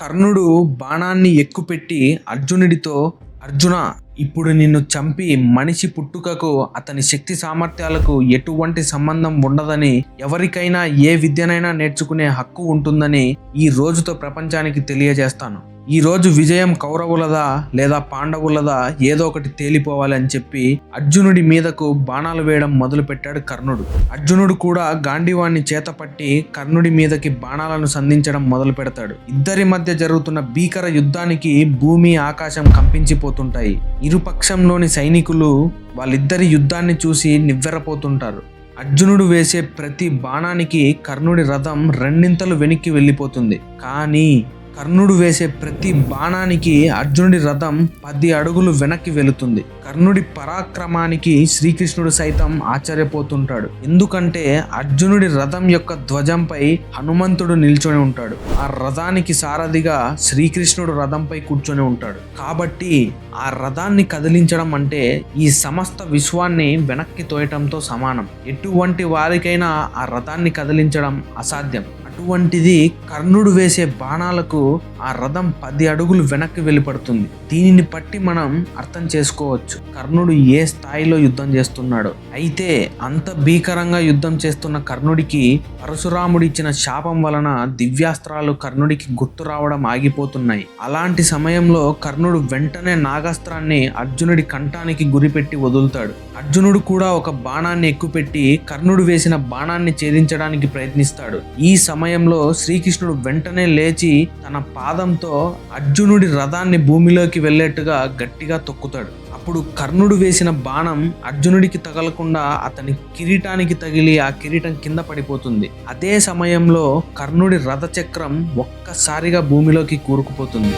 కర్ణుడు బాణాన్ని ఎక్కుపెట్టి అర్జునుడితో అర్జున ఇప్పుడు నిన్ను చంపి మనిషి పుట్టుకకు అతని శక్తి సామర్థ్యాలకు ఎటువంటి సంబంధం ఉండదని ఎవరికైనా ఏ విద్యనైనా నేర్చుకునే హక్కు ఉంటుందని ఈ రోజుతో ప్రపంచానికి తెలియజేస్తాను. ఈ రోజు విజయం కౌరవులదా లేదా పాండవులదా ఏదో ఒకటి తేలిపోవాలి అని చెప్పి అర్జునుడి మీదకు బాణాలు వేయడం మొదలుపెట్టాడు కర్ణుడు. అర్జునుడు కూడా గాంధీవాణ్ణి చేతపట్టి కర్ణుడి మీదకి బాణాలను సంధించడం మొదలు పెడతాడు ఇద్దరి మధ్య జరుగుతున్న భీకర యుద్ధానికి భూమి ఆకాశం కంపించిపోతుంటాయి. ఇరుపక్షంలోని సైనికులు వాళ్ళిద్దరి యుద్ధాన్ని చూసి నివ్వెరపోతుంటారు. అర్జునుడు వేసే ప్రతి బాణానికి కర్ణుడి రథం రెండింతలు వెనక్కి వెళ్ళిపోతుంది. కానీ కర్ణుడు వేసే ప్రతి బాణానికి అర్జునుడి రథం పది అడుగులు వెనక్కి వెళుతుంది. కర్ణుడి పరాక్రమానికి శ్రీకృష్ణుడు సైతం ఆశ్చర్యపోతుంటాడు. ఎందుకంటే అర్జునుడి రథం యొక్క ధ్వజంపై హనుమంతుడు నిల్చొని ఉంటాడు. ఆ రథానికి సారథిగా శ్రీకృష్ణుడు రథంపై కూర్చొని ఉంటాడు. కాబట్టి ఆ రథాన్ని కదిలించడం అంటే ఈ సమస్త విశ్వాన్ని వెనక్కి తోయటంతో సమానం. ఎటువంటి వారికైనా ఆ రథాన్ని కదిలించడం అసాధ్యం. అటువంటిది కర్ణుడు వేసే బాణాలకు ఆ రథం పది అడుగులు వెనక్కి వెళ్ళిపడుతుంది. దీనిని బట్టి మనం అర్థం చేసుకోవచ్చు. కర్ణుడు ఏ స్థాయిలో యుద్ధం చేస్తున్నాడో. అయితే అంత భీకరంగా యుద్ధం చేస్తున్న కర్ణుడికి పరశురాముడు ఇచ్చిన శాపం వలన దివ్యాస్త్రాలు కర్ణుడికి గుర్తు రావడం ఆగిపోతున్నాయి. అలాంటి సమయంలో కర్ణుడు వెంటనే నాగాస్త్రాన్ని అర్జునుడి కంఠానికి గురిపెట్టి వదులుతాడు. అర్జునుడు కూడా ఒక బాణాన్ని ఎక్కుపెట్టి కర్ణుడు వేసిన బాణాన్ని ఛేదించడానికి ప్రయత్నిస్తాడు. ఈ సమయంలో శ్రీకృష్ణుడు వెంటనే లేచి తన పాదంతో అర్జునుడి రథాన్ని భూమిలోకి వెళ్ళేట్టుగా గట్టిగా తొక్కుతాడు. అప్పుడు కర్ణుడు వేసిన బాణం అర్జునుడికి తగలకుండా అతని కిరీటానికి తగిలి ఆ కిరీటం కింద పడిపోతుంది. అదే సమయంలో కర్ణుడి రథచక్రం ఒక్కసారిగా భూమిలోకి కూరుకుపోతుంది.